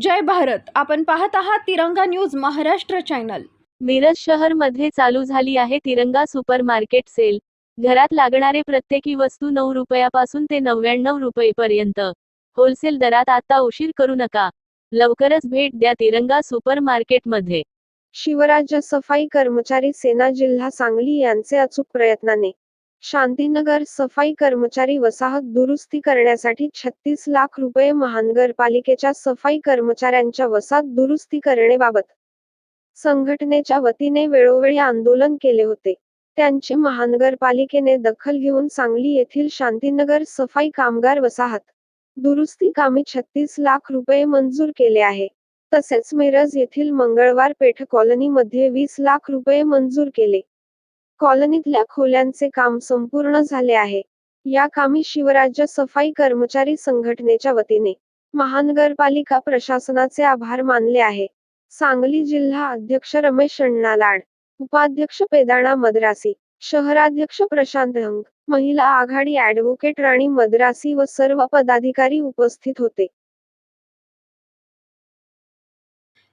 जय भारत. आपण पाहत आहात तिरंगा न्यूज महाराष्ट्र चॅनल. मिरज शहरमध्ये चालू झाली आहे तिरंगा सुपर मार्केट सेल. घरात लागणारे प्रत्येकी वस्तू नऊ रुपयापासून ते नव्याण्णव रुपयेपर्यंत. होलसेल दरात आता उशीर करू नका. लवकरच भेट द्या तिरंगा सुपर मार्केटमध्ये शिवराज्य सफाई कर्मचारी सेना जिल्हा सांगली यांचे अचूक प्रयत्नाने. शांतीनगर सफाई कर्मचारी वसाहत दुरुस्ती करण्यासाठी छत्तीस लाख रुपये महानगरपालिकेच्या सफाई कर्मचाऱ्यांच्या वसाहत दुरुस्ती करणेबाबत संघटनेच्या वतीने वेळोवेळी आंदोलन केले होते. त्यांची महानगरपालिकेने दखल घेऊन सांगली येथील शांतीनगर सफाई कामगार वसाहत दुरुस्ती कामी छत्तीस लाख रुपये मंजूर केले आहे. तसेच मिरज येथील मंगळवार पेठ कॉलनीमध्ये वीस लाख रुपये मंजूर केले. कॉलनीतल्या खोल्यांचे काम संपूर्ण झाले आहे. या कामी शिवराज्य सफाई कर्मचारी संघटनेच्या वतीने महानगरपालिका प्रशासनाचे आभार मानले आहे. सांगली जिल्हा अध्यक्ष रमेश अण्णा लाड उपाध्यक्ष पेदाणा मद्रासी शहराध्यक्ष प्रशांत हंग महिला आघाडी ऍडव्होकेट राणी मद्रासी व सर्व पदाधिकारी उपस्थित होते.